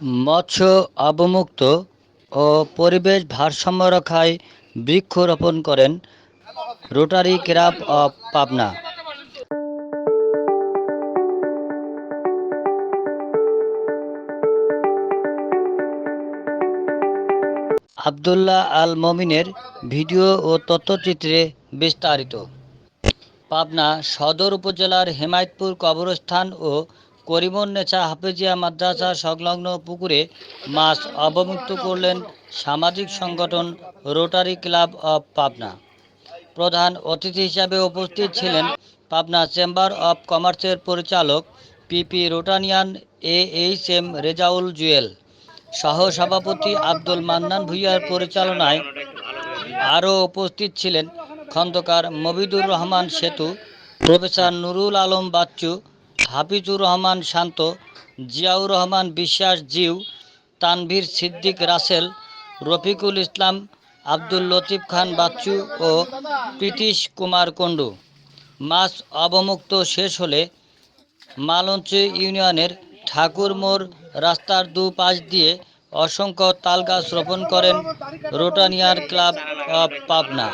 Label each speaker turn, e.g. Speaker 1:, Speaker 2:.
Speaker 1: মৎস্য অবমুক্ত ও পরিবেশ ভারসাম্য রক্ষায় বৃক্ষরোপণ করেন Rotary Club of Pabna. Abdullah Al মমিনের ভিডিও ও তথ্যচিত্রে বিস্তারিত। পাবনা সদর উপজেলার হেমায়তপুর কবরস্থান ও করিমুন্নেছা হাফেজিয়া মাদ্রাসা সংলগ্ন পুকুরে মাছ অবমুক্ত করলেন সামাজিক সংগঠন রোটারি ক্লাব অব পাবনা। প্রধান অতিথি হিসাবে উপস্থিত ছিলেন পাবনা চেম্বার অব কমার্সের পরিচালক PP Rotarian A H M Rezaul Jewel. সহ সভাপতি আব্দুল মান্নান ভুইয়ার পরিচালনায় আরও উপস্থিত ছিলেন খন্দকার মবিদুর রহমান সেতু, প্রফেসর নুরুল আলম বাচ্চু হাফিজুর রহমান শান্ত, জিয়াউর রহমান বিশ্বাস জিউ, তানভীর সিদ্দিক রাসেল, রফিকুল ইসলাম, আব্দুল লতিফ খান বাচ্চু ও প্রীতিশ কুমার কুণ্ডু। মাছ অবমুক্ত শেষ হলে মালঞ্চ ইউনিয়নের ঠাকুর মোড় রাস্তার দু পাশ দিয়ে অসংখ্য তালগাছ রোপণ করেন রোটানিয়ার ক্লাব অব পাবনা।